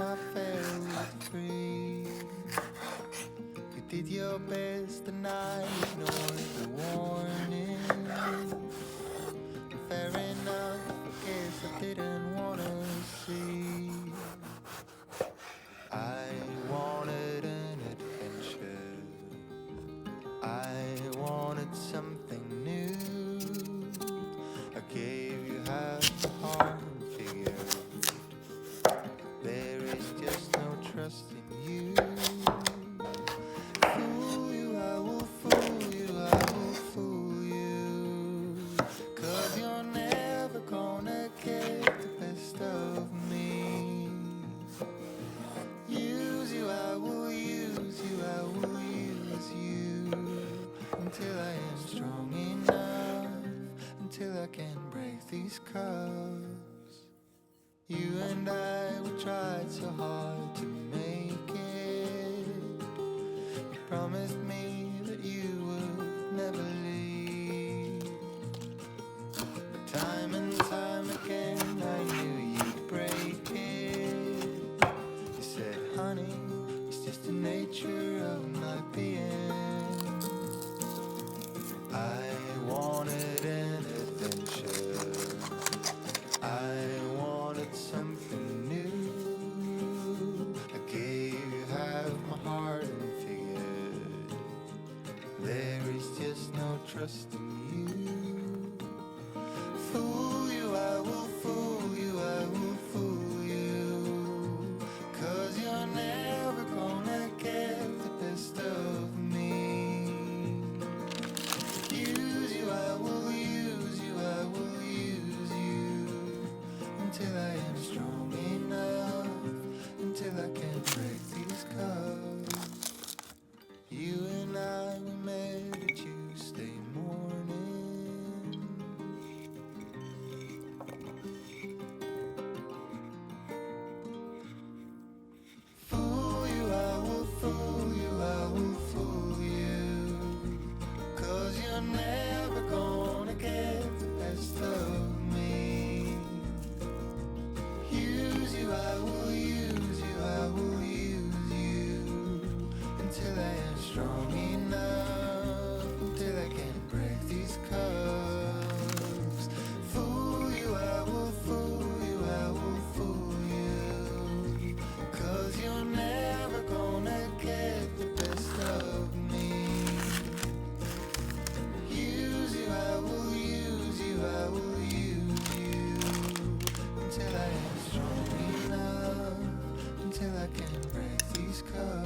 my until I am strong enough, until I can break these cuffs. You and I, we tried so hard to make it. You promised me that you would never leave. But time and time again, I knew you'd break it. You said, honey, it's just the nature of my being. trust in you. till I can break these codes.